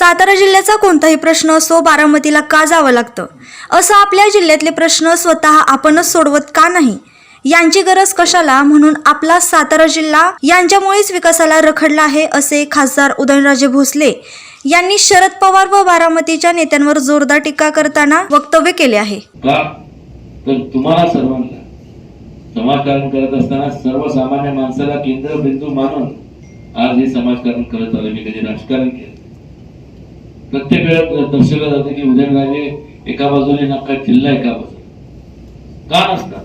सातारा जिल्ह्याचा कोणताही प्रश्न असो बारामतीला का जावं लागतं? असं आपल्या जिल्ह्यातले प्रश्न स्वतः आपणच सोडवत का नाही? यांची गरज कशाला? म्हणून आपला सातारा जिल्हा यांच्यामुळेच विकासाला रखडला आहे असे खासदार उदयनराजे भोसले यांनी शरद पवार व बारामतीच्या नेत्यांवर जोरदार टीका करताना वक्तव्य केले आहे. तर तुम्हाला सर्वांना समाजकारण करत असताना सर्वसामान्य माणसाला केंद्रबिंदू मानून आज हे समाजकारण करत आलं मी कधी राजकारण केलं प्रत्येक वेळेस दर्शवलं जातं की उदयनराजे एका बाजूने नक्का किल्ला एका बाजूने. का नसणार?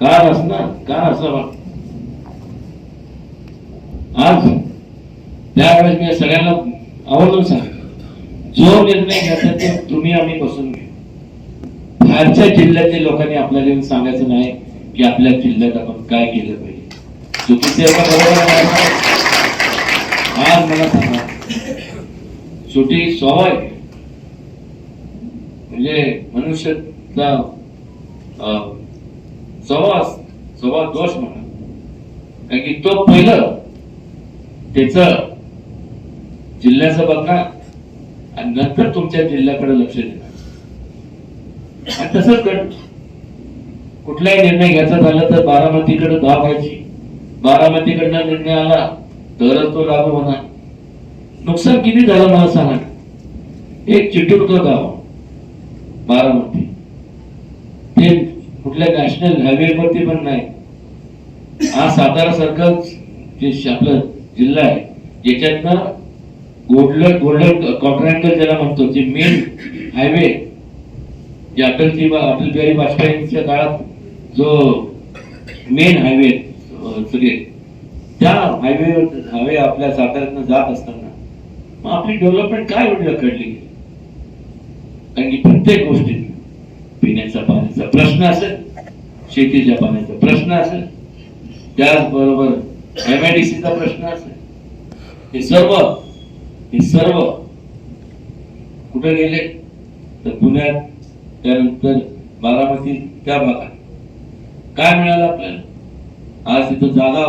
का नसणार? का असावा आज त्यावेळेस मी सगळ्यांना आवर्जून सांग जो निर्णय घ्यायचा ते तुम्ही आम्ही बसून घेऊ. बाहेरच्या जिल्ह्यातील लोकांनी आपल्याला येऊन सांगायचं नाही की आपल्या जिल्ह्यात आपण काय केलं पाहिजे. चुकीचे बरोबर आहे? आज मला सांगा. शेवटी स्वाभाविक म्हणजे मनुष्याचा अं, स्वभाव स्वभाव दोष म्हणा. कारण की तो पहिलं त्याच जिल्ह्याचं बघणार आणि नंतर तुमच्या जिल्ह्याकडे लक्ष देणार. आणि तसंच घड कुठलाही निर्णय घ्यायचा झाला तर बारामतीकडे धाव व्हायची बारामतीकडनं निर्णय आला तरच तो लागू होणार. नुकसान किती झालं मला सांगा. एक चिटूरचं गाव बारामती. ते कुठल्या नॅशनल हायवेवरती पण नाही. हा सातारा सर्कल जे आपलं जिल्हा आहे ज्याच्यातनं गोल्डन गोल्डन कॉन्ट्रॅक्टर ज्याला म्हणतो जे मेन हायवे जे अटलजी अटल बिहारी वाजपेयींच्या काळात जो मेन हायवे सगळे त्या हायवे हायवे आपल्या साताऱ्यातनं जात असताना मग आपली डेव्हलपमेंट काय होईल रखडली कारण की प्रत्येक गोष्टीत पिण्याचा पाण्याचा प्रश्न असेल शेतीच्या पाण्याचा प्रश्न असेल त्याचबरोबर एमआयडीसीचा प्रश्न असेल. हे सर्व हे सर्व कुठे गेले? तर पुण्यात त्यानंतर बारामती त्या भागात. काय मिळालं आपल्याला? आज तिथं जागा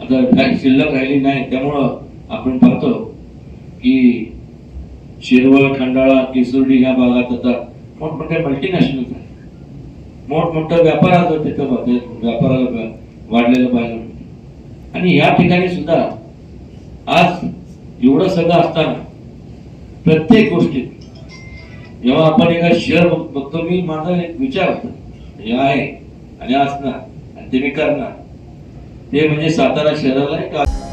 आता काही शिल्लक राहिली नाही त्यामुळं आपण पाहतो की शिरवळ खंडाळा केसुर्डी ह्या भागात आता मोठमोठ्या मल्टीनॅशनल आहे मोठमोठा व्यापार आता तिथं व्यापाराला वाढलेलं पाहिजे आणि या ठिकाणी सुद्धा आज एवढं सगळं असताना प्रत्येक गोष्टीत जेव्हा आपण एका शहर बघ- बघतो मी माझा एक विचार होता. हे आहे आणि असणार आणि ते मी करणार. ते म्हणजे सातारा शहराला एक